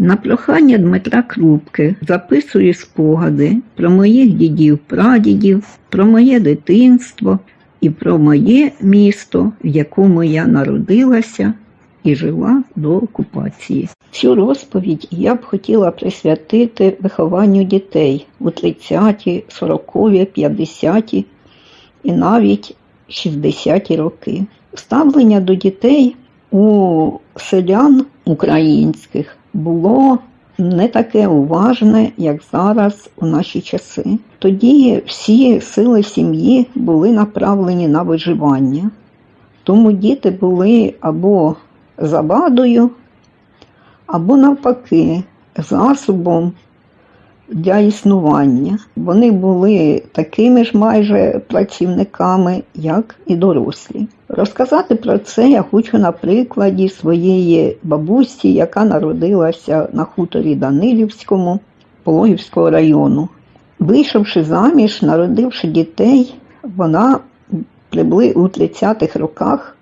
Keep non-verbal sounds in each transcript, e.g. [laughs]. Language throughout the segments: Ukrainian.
На прохання Дмитра Крупки записую спогади про моїх дідів, прадідів, про моє дитинство і про моє місто, в якому я народилася і жила до окупації. Цю розповідь я б хотіла присвятити вихованню дітей у 30-ті, 40-ві, 50-ті і навіть 60-ті роки. Ставлення до дітей у селян українських було не таке уважне, як зараз у наші часи. Тоді всі сили сім'ї були направлені на виживання. Тому діти були або завадою, або навпаки, засобом для існування. Вони були такими ж майже працівниками, як і дорослі. Розказати про це я хочу на прикладі своєї бабусі, яка народилася на хуторі Данилівському Пологівського району. Вийшовши заміж, народивши дітей, вона прибли у 30-х роках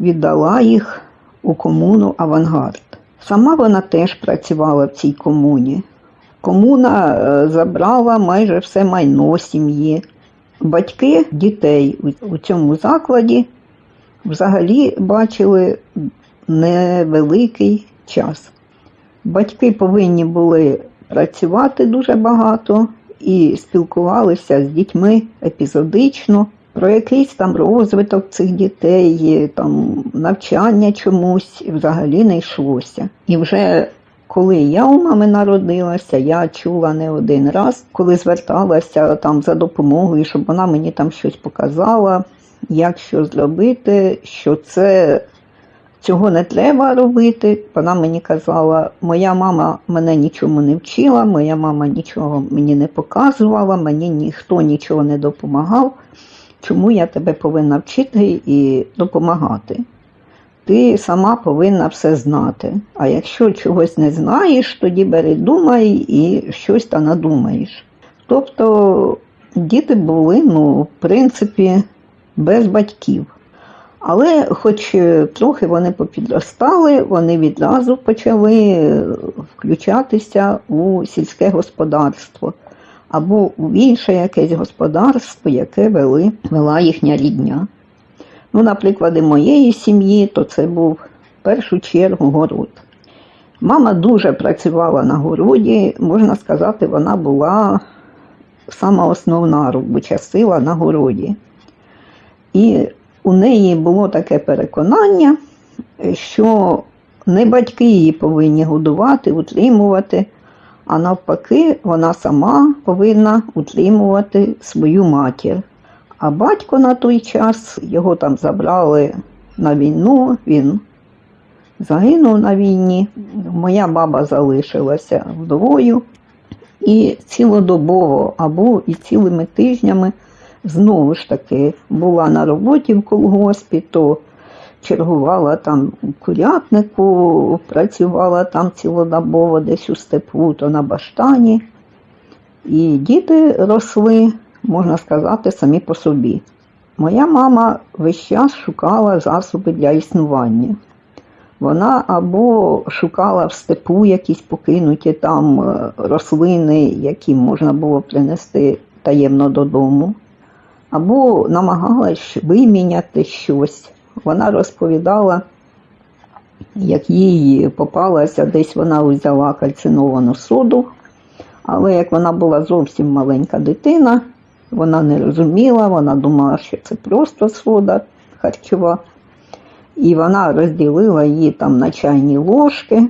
віддала їх у комуну Авангард. Сама вона теж працювала в цій комуні. Комуна е, забрала майже все майно сім'ї. Батьки дітей у- у цьому закладі взагалі бачили невеликий час. Батьки повинні були працювати дуже багато і спілкувалися з дітьми епізодично про якийсь там розвиток цих дітей, там навчання чомусь взагалі не йшлося. І вже коли я у мами народилася, я чула не один раз, коли зверталася там за допомогою, щоб вона мені там щось показала, як що зробити, що це цього не треба робити. Вона мені казала, моя мама мене нічому не вчила, моя мама нічого мені не показувала, мені ніхто нічого не допомагав. Чому я тебе повинна вчити і допомагати? Ти сама повинна все знати. А якщо чогось не знаєш, тоді бери думай і щось та надумаєш. Тобто діти були, ну, в принципі, без батьків. Але хоч трохи вони попідростали, вони відразу почали включатися у сільське господарство або у інше якесь господарство, яке вели, вела їхня рідня. Ну, наприклад, моєї сім'ї, то це був в першу чергу город. Мама дуже працювала на городі, можна сказати, вона була сама основна робоча сила на городі. І у неї було таке переконання, що не батьки її повинні годувати, утримувати, а навпаки, вона сама повинна утримувати свою матір. А батько на той час його там забрали на війну, він загинув на війні. Моя баба залишилася вдовою і цілодобово або і цілими тижнями знову ж таки була на роботі в колгоспі, то чергувала там у курятнику, працювала там цілодобово десь у степу, то на баштані. І діти росли, можна сказати, самі по собі. Моя мама весь час шукала засоби для існування. Вона або шукала в степу якісь покинуті там е, рослини, які можна було принести таємно додому, або намагалась виміняти щось. Вона розповідала, як їй попалася, десь вона взяла кальциновану соду, але як вона була зовсім маленька дитина, вона не розуміла, вона думала, що це просто сода харчова. І вона розділила її там на чайні ложки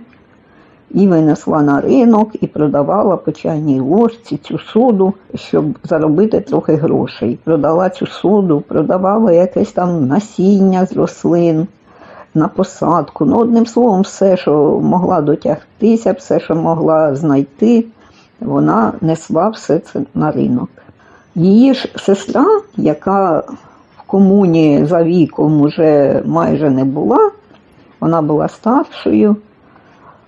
і винесла на ринок і продавала по чайній ложці цю соду, щоб заробити трохи грошей. Продала цю соду, продавала якесь там насіння з рослин на посадку. Ну, одним словом, все, що могла дотягтися, все, що могла знайти, вона несла все це на ринок. Її ж сестра, яка в комуні за віком уже майже не була, вона була старшою,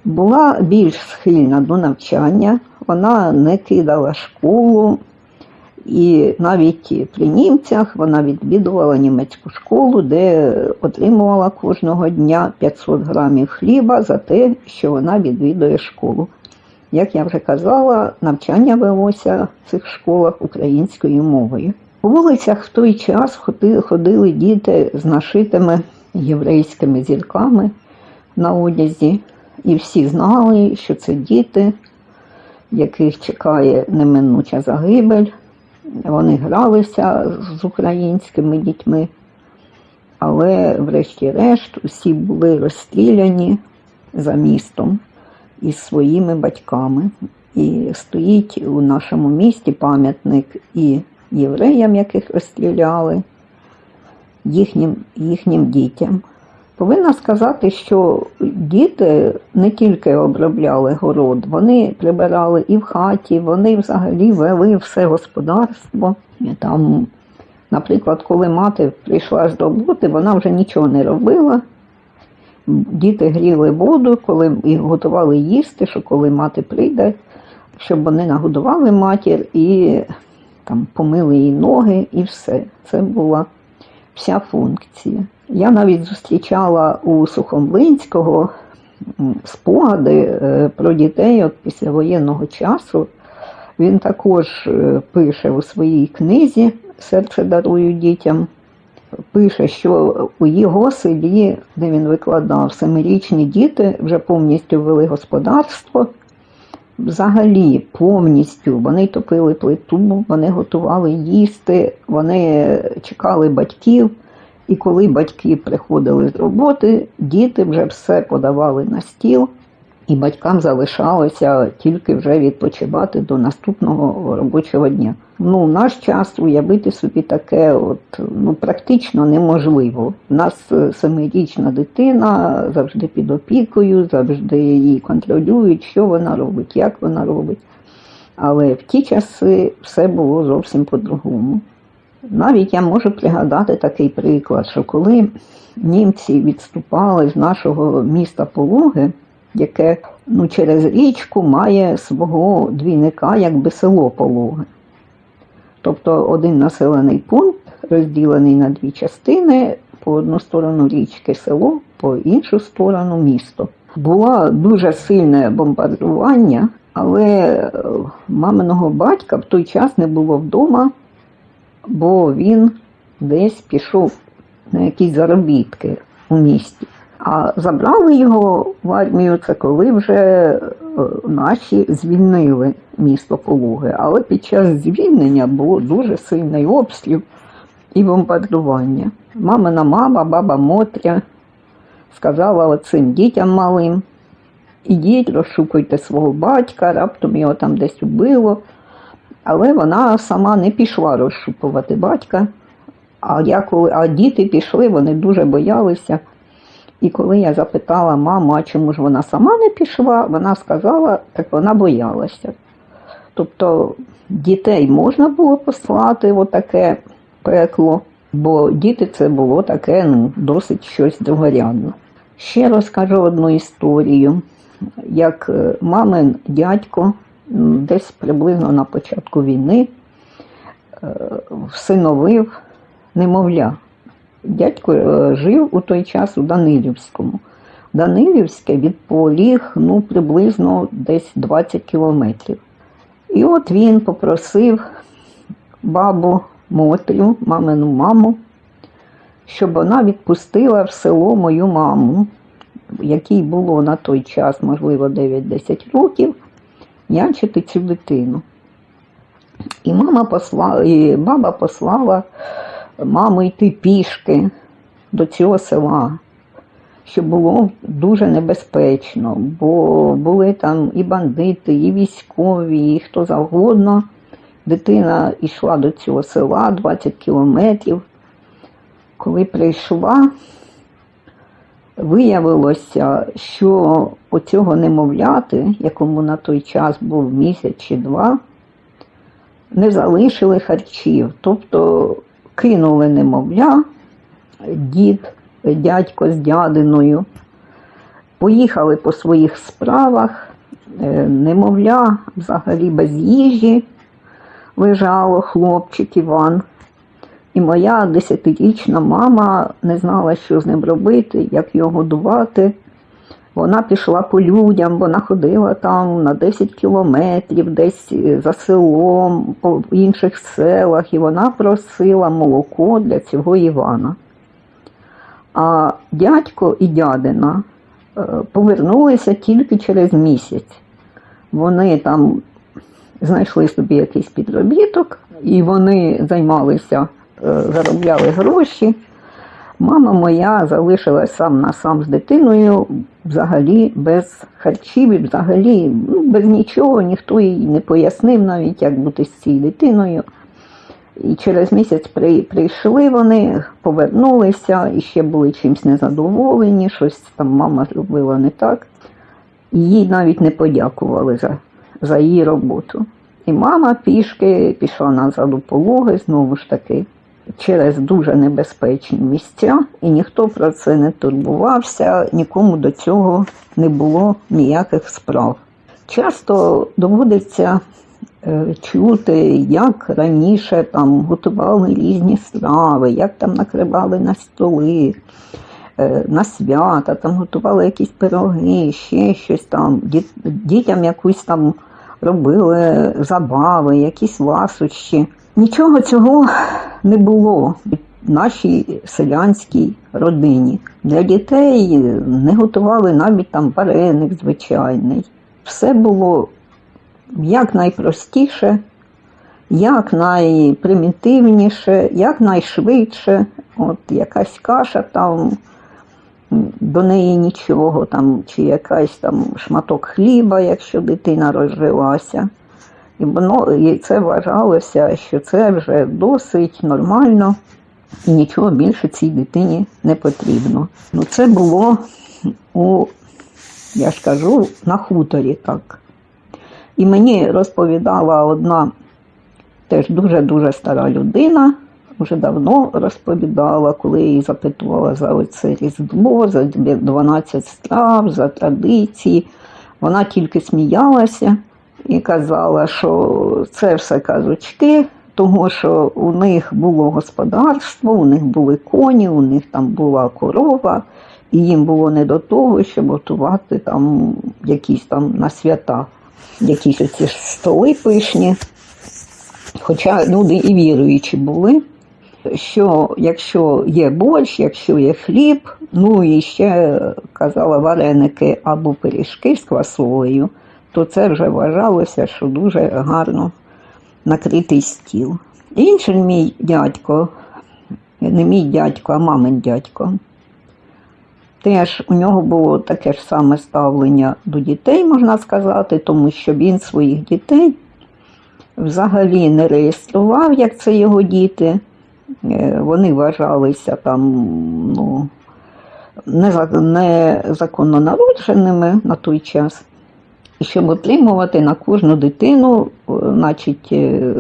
була більш схильна до навчання, вона не кидала школу І навіть при німцях вона відвідувала німецьку школу, де отримувала кожного дня 500 грамів хліба за те, що вона відвідує школу. Як я вже казала, навчання велося в цих школах українською мовою. По вулицях в той час ходили діти з нашитими єврейськими зірками на одязі, і всі знали, що це діти, яких чекає неминуча загибель. Вони гралися з українськими дітьми, але, врешті-решт, усі були розстріляні за містом із своїми батьками. І стоїть у нашому місті пам'ятник і євреям, яких розстріляли, їхнім, їхнім дітям. Повинна сказати, що діти не тільки обробляли город, вони прибирали і в хаті, вони взагалі вели все господарство. Там, наприклад, коли мати прийшла з роботи, вона вже нічого не робила. Діти гріли воду, коли і готували їсти, що коли мати прийде, щоб вони нагодували матір і там помили їй ноги, і все. Це була вся функція. Я навіть зустрічала у Сухомлинського спогади е, про дітей от після воєнного часу. Він також е, пише у своїй книзі Серце дарую дітям. Пише, що у його селі, де він викладав, семирічні діти вже повністю вели господарство. Взагалі, повністю вони топили плиту, вони готували їсти, вони чекали батьків. І коли батьки приходили з роботи, діти вже все подавали на стіл, і батькам залишалося тільки вже відпочивати до наступного робочого дня. Ну, в наш час уявити собі таке, от ну практично неможливо. У нас е, семирічна дитина завжди під опікою, завжди її контролюють, що вона робить, як вона робить. Але в ті часи все було зовсім по-другому. Навіть я можу пригадати такий приклад, що коли німці відступали з нашого міста Пологи, яке ну, через річку має свого двійника, якби село Пологи. Тобто один населений пункт розділений на дві частини, по одну сторону річки село, по іншу сторону місто. Було дуже сильне бомбардування, але е, маминого батька в той час не було вдома, бо він десь пішов на якісь заробітки у місті. А забрали його в армію це коли вже е, наші звільнили місто Полуги. Але під час звільнення було дуже сильний обстріл і бомбардування. Мамина мама, баба Мотря сказала оцим дітям малим, ідіть, розшукуйте свого батька, раптом його там десь убило. Але вона сама не пішла розшукувати батька. А, я коли, а діти пішли, вони дуже боялися. І коли я запитала маму, а чому ж вона сама не пішла, вона сказала, так вона боялася. Тобто дітей можна було послати таке пекло, бо діти це було таке ну, досить щось другорядне. Ще розкажу одну історію, як е, мамин дядько десь приблизно на початку війни е, всиновив немовля. Дядько е, жив у той час у Данилівському. Данилівське від Поліг ну, приблизно десь 20 кілометрів. І от він попросив бабу Мотрю, мамину маму, щоб вона відпустила в село мою маму, якій було на той час, можливо, 9-10 років, нянчити цю дитину. І мама послала, і баба послала маму йти пішки до цього села, що було дуже небезпечно, бо були там і бандити, і військові, і хто завгодно. Дитина йшла до цього села 20 кілометрів. Коли прийшла, виявилося, що у цього немовляти, якому на той час був місяць чи два, не залишили харчів. Тобто кинули немовля, дід, дядько з дядиною, поїхали по своїх справах, е, немовля взагалі без їжі. лежало хлопчик Іван. І моя десятирічна мама не знала, що з ним робити, як його годувати. Вона пішла по людям, вона ходила там на 10 кілометрів, десь е, за селом, по інших селах, і вона просила молоко для цього Івана. А дядько і дядина е, повернулися тільки через місяць. Вони там знайшли собі якийсь підробіток, і вони займалися, е, заробляли гроші. Мама моя залишилась сам на сам з дитиною, взагалі без харчів, і взагалі ну, без нічого, ніхто їй не пояснив навіть, як бути з цією дитиною. І через місяць при, прийшли вони, повернулися і ще були чимось незадоволені, щось там мама зробила не так. Їй навіть не подякували за, за її роботу. І мама пішки пішла назад у пологи, знову ж таки, через дуже небезпечні місця, і ніхто про це не турбувався, нікому до цього не було ніяких справ. Часто доводиться е, чути, як раніше там готували різні страви, як там накривали на столи, е, на свята, там готували якісь пироги, ще щось там, дітям якусь там робили забави, якісь ласощі. Нічого цього не було в нашій селянській родині. Для дітей не готували навіть там вареник звичайний. Все було як найпростіше, як найпримітивніше, як найшвидше. От якась каша там, до неї нічого, там, чи якась там шматок хліба, якщо дитина розжилася. І воно і це вважалося, що це вже досить нормально, і нічого більше цій дитині не потрібно. Ну, це було у, я ж кажу, на хуторі так. І мені розповідала одна теж дуже-дуже стара людина, вже давно розповідала, коли її запитувала за оце Різдво, за 12 страв, за традиції. Вона тільки сміялася і казала, що це все казочки, того, що у них було господарство, у них були коні, у них там була корова, і їм було не до того, щоб готувати там якісь там на свята, якісь оці столи пишні. Хоча люди і віруючі були, що якщо є борщ, якщо є хліб, ну і ще казала вареники або пиріжки з квасолею, то це вже вважалося, що дуже гарно накритий стіл. Інший мій дядько, не мій дядько, а мамин дядько. Теж у нього було таке ж саме ставлення до дітей, можна сказати, тому що він своїх дітей взагалі не реєстрував, як це його діти. Е, Вони вважалися там ну, незаконно народженими на той час. Щоб отримувати на кожну дитину, е, значить, е,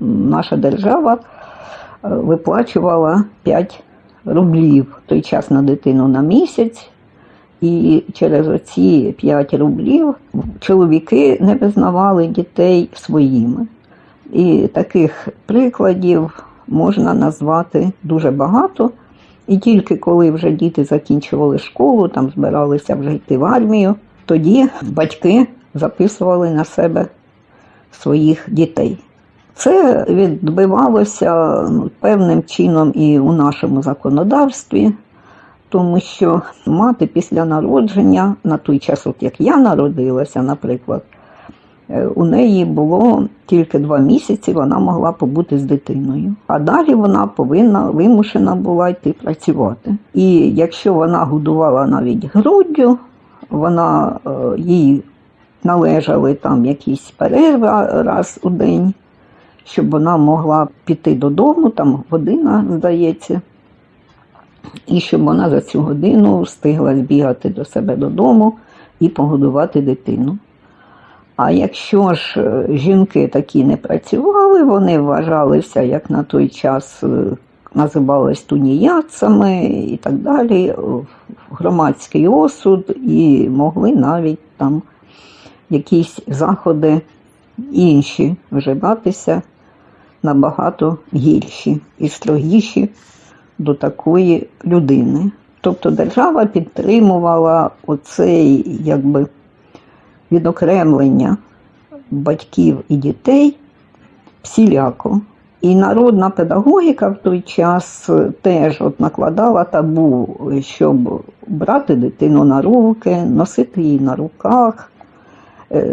наша держава е, виплачувала 5 рублів той час на дитину на місяць. І через оці 5 рублів чоловіки не визнавали дітей своїми. І таких прикладів можна назвати дуже багато. І тільки коли вже діти закінчували школу, там збиралися вже йти в армію, тоді батьки записували на себе своїх дітей. Це відбивалося ну, певним чином і у нашому законодавстві, тому що мати після народження, на той час, от як я народилася, наприклад, е, у неї було тільки два місяці, вона могла побути з дитиною. А далі вона повинна вимушена була йти працювати. І якщо вона годувала навіть груддю, вона е, їй належали там якісь перерви раз у день, щоб вона могла піти додому, там година, здається, і щоб вона за цю годину встигла збігати до себе додому і погодувати дитину. А якщо ж е, жінки такі не працювали, вони вважалися, як на той час е, називались туніяцами і так далі, в громадський осуд, і могли навіть там якісь заходи інші вживатися набагато гірші і строгіші до такої людини. Тобто держава підтримувала оцей якби відокремлення батьків і дітей всіляко. І народна педагогіка в той час теж от накладала табу, щоб брати дитину на руки, носити її на руках,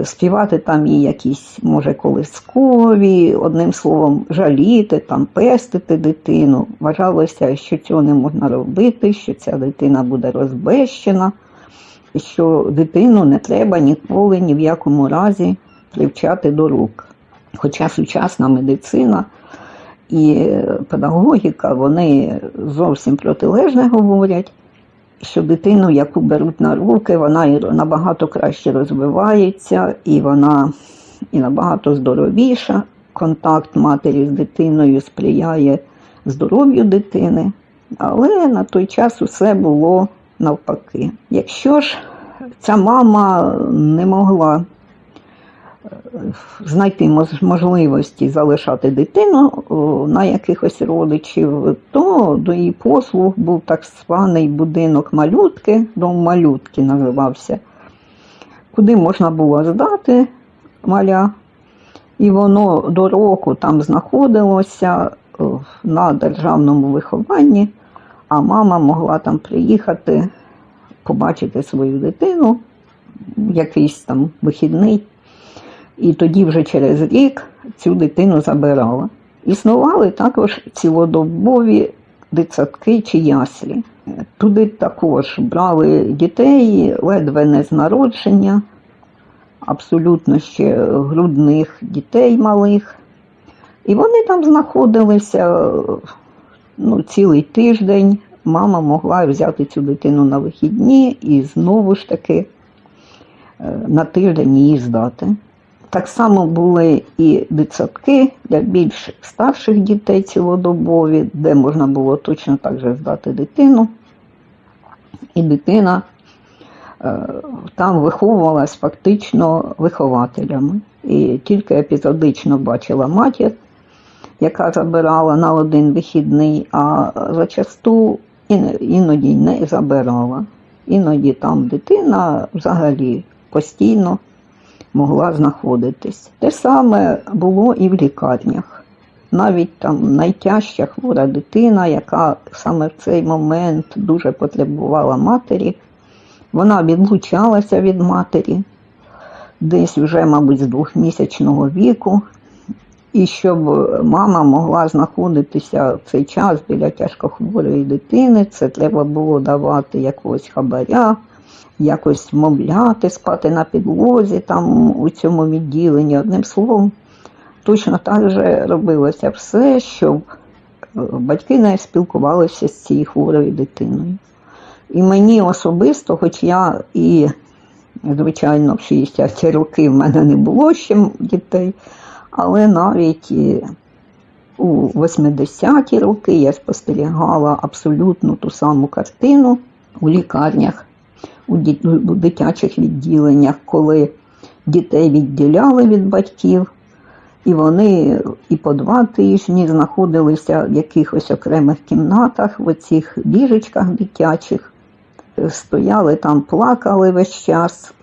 співати там їй якісь, може, колискові, одним словом, жаліти, там, пестити дитину. Вважалося, що цього не можна робити, що ця дитина буде розбещена, що дитину не треба ніколи ні в якому разі привчати до рук. Хоча сучасна медицина і педагогіка, вони зовсім протилежне говорять, що дитину, яку беруть на руки, вона і набагато краще розвивається, і вона і набагато здоровіша. Контакт матері з дитиною сприяє здоров'ю дитини. Але на той час усе було навпаки. Якщо ж ця мама не могла знайти можливості залишати дитину на якихось родичів, то до її послуг був так званий будинок малютки, дом малютки називався, куди можна було здати маля, і воно до року там знаходилося на державному вихованні, а мама могла там приїхати, побачити свою дитину, якийсь там вихідний. І тоді вже через рік цю дитину забирала. Існували також цілодобові дитсадки чи яслі. Туди також брали дітей ледве не з народження, абсолютно ще грудних дітей малих. І вони там знаходилися ну, цілий тиждень. Мама могла взяти цю дитину на вихідні і знову ж таки е, на тиждень її здати. Так само були і дитсадки для більш старших дітей цілодобові, де можна було точно так же здати дитину. І дитина е, там виховувалась фактично вихователями. І тільки епізодично бачила матір, яка забирала на один вихідний, а зачасту іноді не забирала. Іноді там дитина взагалі постійно могла знаходитись. Те саме було і в лікарнях. Навіть там найтяжча хвора дитина, яка саме в цей момент дуже потребувала матері, вона відлучалася від матері десь вже, мабуть, з двохмісячного віку. І щоб мама могла знаходитися в цей час біля тяжкохворої дитини, це треба було давати якогось хабаря, якось мовляти, спати на підлозі там у цьому відділенні. Одним словом, точно так же робилося все, щоб е, батьки не спілкувалися з цією хворою дитиною. І мені особисто, хоч я і, звичайно, в 60 роки в мене не було ще дітей, але навіть у 80-ті роки я спостерігала абсолютно ту саму картину у лікарнях, у дитячих відділеннях, коли дітей відділяли від батьків, і вони і по два тижні знаходилися в якихось окремих кімнатах, в оцих ліжечках дитячих, стояли там, плакали весь час.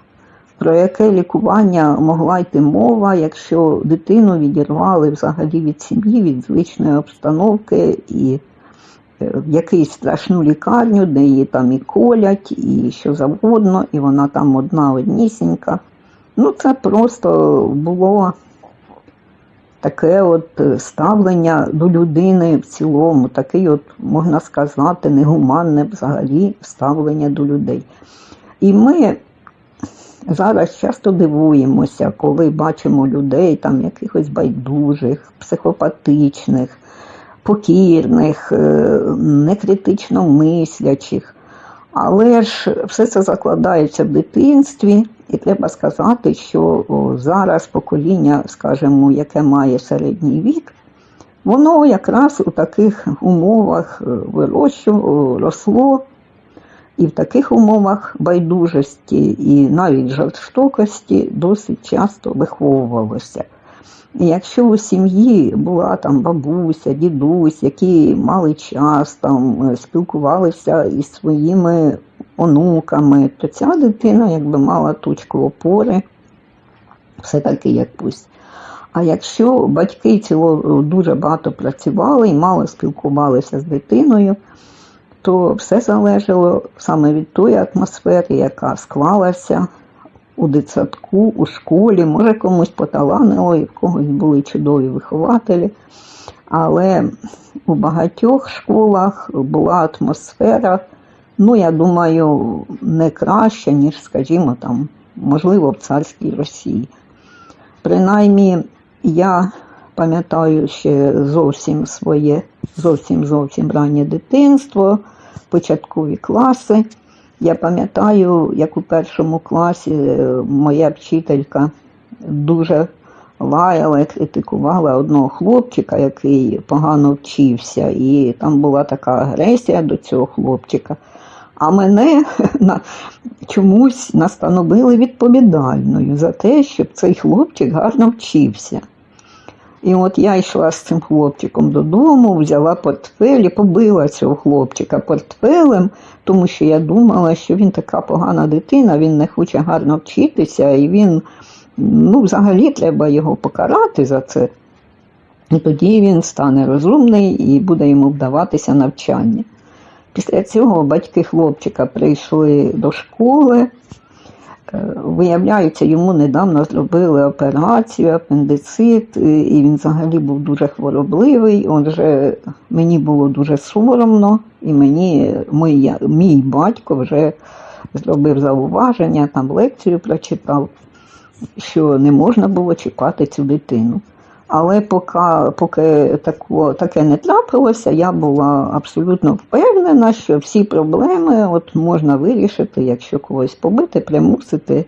Про яке лікування могла йти мова, якщо дитину відірвали взагалі від сім'ї, від звичної обстановки і в якусь страшну лікарню, де її там і колять, і що завгодно, і вона там одна однісінька. Ну, це просто було таке от е, ставлення до людини в цілому, от, можна сказати, негуманне взагалі ставлення до людей. І ми зараз часто дивуємося, коли бачимо людей там якихось байдужих, психопатичних, покірних, е, некритично мислячих. Але ж все це закладається в дитинстві, і треба сказати, що зараз покоління, скажімо, яке має середній вік, воно якраз у таких умовах е, вирощу, росло, і в таких умовах байдужості і навіть жорстокості досить часто виховувалося. Якщо у сім'ї була там бабуся, дідусь, які мали час, там е, спілкувалися із своїми онуками, то ця дитина якби мала точку опори, все-таки якусь. А якщо батьки ціло дуже багато працювали і мало спілкувалися з дитиною, то все залежало саме від тої атмосфери, яка склалася у дитсадку, у школі, може комусь поталанило, і в когось були чудові вихователі. Але у багатьох школах була атмосфера, ну, я думаю, не краща, ніж, скажімо, там, можливо, в царській Росії. Принаймні, я пам'ятаю ще зовсім своє, зовсім зовсім раннє дитинство, початкові класи. Я пам'ятаю, як у першому класі е, моя вчителька дуже лаяла і критикувала одного хлопчика, який погано вчився, і там була така агресія до цього хлопчика. А мене [laughs] на, чомусь настановили відповідальною за те, щоб цей хлопчик гарно вчився. І от я йшла з цим хлопчиком додому, взяла портфель і побила цього хлопчика портфелем, тому що я думала, що він така погана дитина, він не хоче гарно вчитися, і він, ну, взагалі, треба його покарати за це. І тоді він стане розумний і буде йому вдаватися навчання. Після цього батьки хлопчика прийшли до школи. Е, Виявляється, йому недавно зробили операцію, апендицит, і він взагалі був дуже хворобливий. Отже, мені було дуже соромно, і мені мій, мій батько вже зробив зауваження, там лекцію прочитав, що не можна було чекати цю дитину. Але поки, поки тако, таке не трапилося, я була абсолютно впевнена, що всі проблеми от можна вирішити, якщо когось побити, примусити,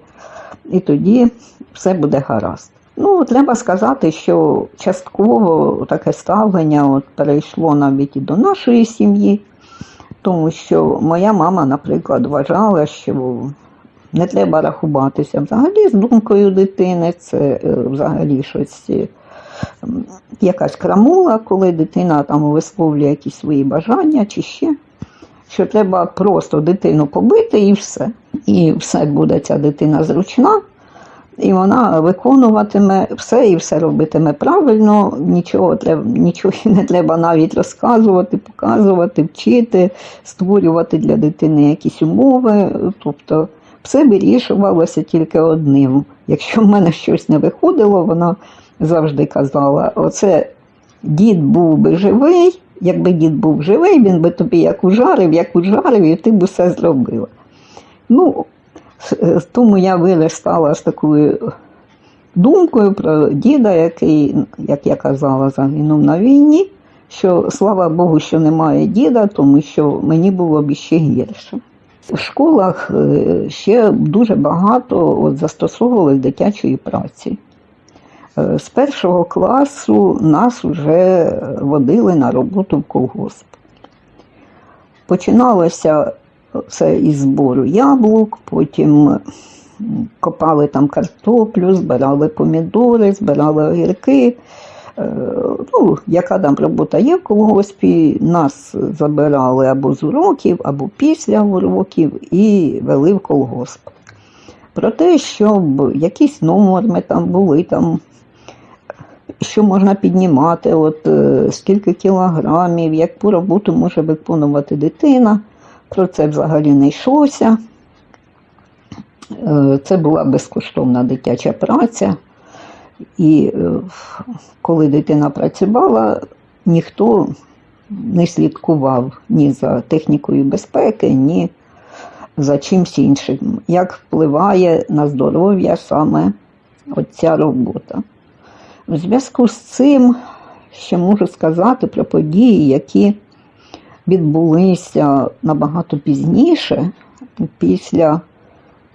і тоді все буде гаразд. Ну, треба сказати, що частково таке ставлення от перейшло навіть і до нашої сім'ї, тому що моя мама, наприклад, вважала, що не треба рахуватися взагалі з думкою дитини, це е, взагалі щось. Якась крамула, коли дитина там висловлює якісь свої бажання чи ще. Що треба просто дитину побити і все. І все буде ця дитина зручна, і вона виконуватиме все і все робитиме правильно, нічого, треба, нічого [laughs] не треба навіть розказувати, показувати, вчити, створювати для дитини якісь умови. Тобто все вирішувалося тільки одним. Якщо в мене щось не виходило, вона завжди казала: оце дід був би живий, якби дід був живий, він би тобі як ужарив, як ужарив, і ти б усе зробила. Ну, тому я виростала з такою думкою про діда, який, як я казала, загинув на війні. Що слава Богу, що немає діда, тому що мені було б іще гірше. В школах е, ще дуже багато от, застосовували дитячої праці. Е, З першого класу нас вже водили на роботу в колгосп. Починалося це із збору яблук, потім копали там картоплю, збирали помідори, збирали огірки. Е, Ну, яка там робота є в колгоспі, нас забирали або з уроків, або після уроків і вели в колгосп. Про те, щоб якісь норми там були, там, що можна піднімати, от, е, скільки кілограмів, яку роботу може виконувати дитина. Про це взагалі не йшлося. Е, Це була безкоштовна дитяча праця. І е, коли дитина працювала, ніхто не слідкував ні за технікою безпеки, ні за чимсь іншим. Як впливає на здоров'я саме ця робота. У зв'язку з цим ще можу сказати про події, які відбулися набагато пізніше, після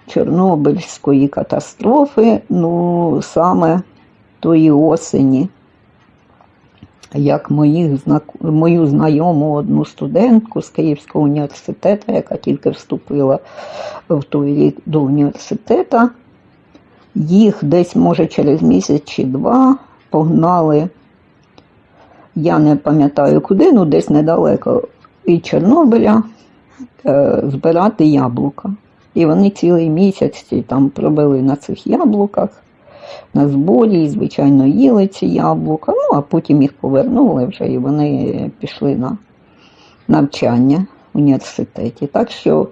Чорнобильської катастрофи, ну саме тої осені, як моїх, мою знайому одну студентку з Київського університету, яка тільки вступила в той рік до університету, їх десь, може, через місяць чи два погнали, я не пам'ятаю куди, ну десь недалеко від Чорнобиля е, збирати яблука. І вони цілий місяць там пробили на цих яблуках, на зборі, і, звичайно, їли ці яблука, ну а потім їх повернули вже і вони пішли на навчання в університеті. Так що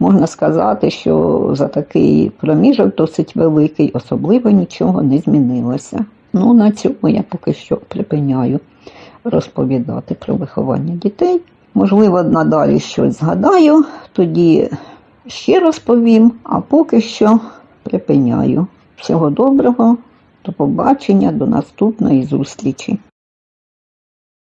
можна сказати, що за такий проміжок досить великий, особливо нічого не змінилося. Ну, на цьому я поки що припиняю розповідати про виховання дітей. Можливо, надалі щось згадаю, тоді ще розповім, а поки що припиняю. Всього доброго, до побачення, до наступної зустрічі.